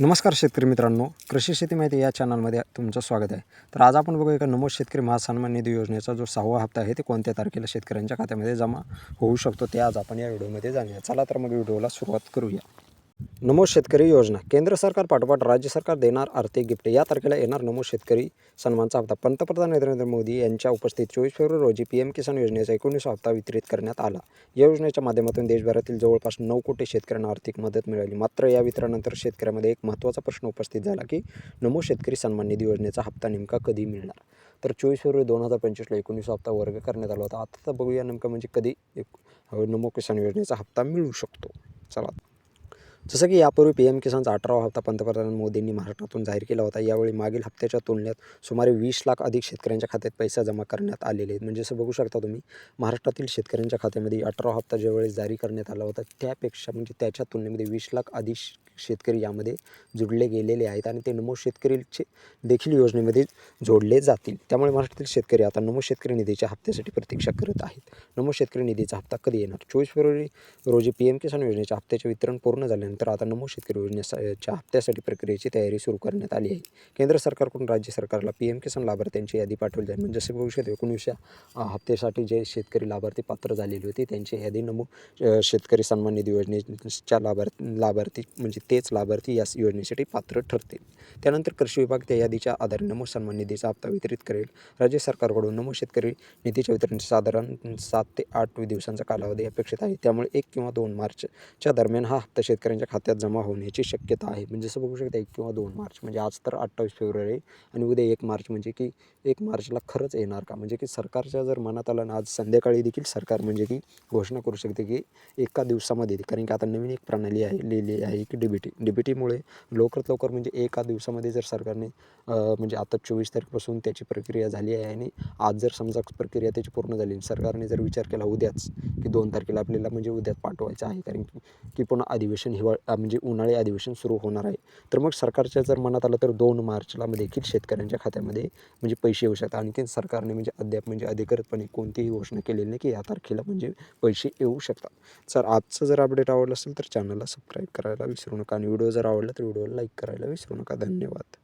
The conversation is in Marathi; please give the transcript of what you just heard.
नमस्कार शेतकरी मित्रांनो कृषी शेती माहिती या चॅनलमध्ये तुमचं स्वागत आहे. तर आज आपण बघूया का नमो शेतकरी महासन्मान निधी योजनेचा जो सहावा हप्ता आहे ते कोणत्या तारखेला शेतकऱ्यांच्या खात्यामध्ये जमा होऊ शकतो ते आज आपण या व्हिडिओमध्ये जाणूया. चला तर मग व्हिडिओला सुरुवात करूया. नमो शेतकरी योजना. केंद्र सरकार पाठोपाठ राज्य सरकार देणार आर्थिक गिफ्ट. या तारखेला येणार नमो शेतकरी सन्मानचा हप्ता. पंतप्रधान नरेंद्र मोदी यांच्या उपस्थित चोवीस फेब्रुवारी रोजी पी एम किसान योजनेचा एकोणीस हप्ता वितरित करण्यात आला. या योजनेच्या माध्यमातून देशभरातील जवळपास नऊ कोटी शेतकऱ्यांना आर्थिक मदत मिळाली. मात्र या वितरणानंतर शेतकऱ्यामध्ये एक महत्त्वाचा प्रश्न उपस्थित झाला की नमो शेतकरी सन्मान निधी योजनेचा हप्ता नेमका कधी मिळणार? तर चोवीस फेब्रुवारी दोन हजार पंचवीसला एकोणीस हप्ता वर्ग करण्यात आला होता. आता तर बघूया नेमकं म्हणजे कधी एक नमो किसान योजनेचा हप्ता मिळू शकतो. चला. जसं की यापूर्वी पी एम किसानचा अठरावा हप्ता पंतप्रधान मोदींनी महाराष्ट्रातून जाहीर केला होता. यावेळी मागील हप्त्याच्या तुलनेत सुमारे वीस लाख अधिक शेतकऱ्यांच्या खात्यात पैसा जमा करण्यात आलेले आहेत. म्हणजे असं बघू शकता तुम्ही महाराष्ट्रातील शेतकऱ्यांच्या खात्यामध्ये अठरावा हप्ता ज्यावेळी जारी करण्यात आला होता त्यापेक्षा म्हणजे त्याच्या तुलनेमध्ये वीस लाख अधिक शेतकरी यामध्ये जुडले गेलेले आहेत आणि ते नमो शेतकरीचे देखील योजनेमध्ये जोडले जातील. त्यामुळे महाराष्ट्रातील शेतकरी आता नमो शेतकरी निधीच्या हप्त्यासाठी प्रतीक्षा करत आहेत. नमो शेतकरी निधीचा हप्ता कधी येणार? चोवीस फेब्रुवारी रोजी पी एम किसान योजनेच्या हप्त्याचे वितरण पूर्ण झाल्यानंतर आता नमो शेतकरी योजनेच्या हप्त्यासाठी प्रक्रियेची तयारी सुरू करण्यात आली आहे. केंद्र सरकारकडून राज्य सरकारला पी एम किसान लाभार्थ्यांची यादी पाठवली जाईल म्हणजे जसे बघू एकोणीसशे हप्त्यासाठी जे शेतकरी लाभार्थी पात्र झालेले होते त्यांची यादी नमो शेतकरी सन्मान निधी योजनेच्या लाभार्थी लाभार्थी म्हणजे तेच लाभार्थी या योजनेसाठी पात्र ठरतील. त्यानंतर कृषी विभाग त्या यादीच्या आधारे नमो सन्मान निधीचा हप्ता वितरित करेल. राज्य सरकारकडून नमो शेतकरी निधीच्या वितरणाचे साधारण सात ते आठ दिवसांचा कालावधी अपेक्षित आहे. त्यामुळे एक किंवा दोन मार्चच्या दरम्यान हा हप्ता शेतकऱ्यांच्या खात्यात जमा होण्याची शक्यता आहे. म्हणजे जसं बघू शकता एक किंवा दोन मार्च म्हणजे आज तर अठ्ठावीस फेब्रुवारी आणि उद्या एक मार्च म्हणजे की एक मार्चला खरंच येणार का? म्हणजे की सरकारच्या जर मनात आलं ना आज संध्याकाळी देखील सरकार म्हणजे की घोषणा करू शकते की एका दिवसामध्ये कारण की आता नवीन एक प्रणाली आहे लिहिली आहे की डीबीटी डीबीटीमुळे लवकरात लवकर म्हणजे एका दिवसामध्ये जर सरकारने म्हणजे आता चोवीस तारखेपासून त्याची प्रक्रिया झाली आहे आणि आज जर समजा प्रक्रिया त्याची पूर्ण झाली सरकारने जर विचार केला उद्याच की दोन तारखेला आपल्याला म्हणजे उद्याच पाठवायचं आहे कारण की की पुन्हा अधिवेशन हिवाळ म्हणजे उन्हाळी अधिवेशन सुरू होणार आहे. तर मग सरकारच्या जर मनात आलं तर दोन मार्चला देखील शेतकऱ्यांच्या खात्यामध्ये म्हणजे पैसे येऊ शकतात. आणखी सरकारने म्हणजे अद्याप म्हणजे अधिकृतपणे कोणतीही घोषणा केलेली नाही की या तारखेला म्हणजे पैसे येऊ शकतात. सर आजचं जर अपडेट आवडलं असेल तर चॅनलला सबस्क्राईब करायला विसरू नका. आणि व्हिडिओ जर आवडला तर व्हिडिओला लाईक करायला विसरू नका. धन्यवाद.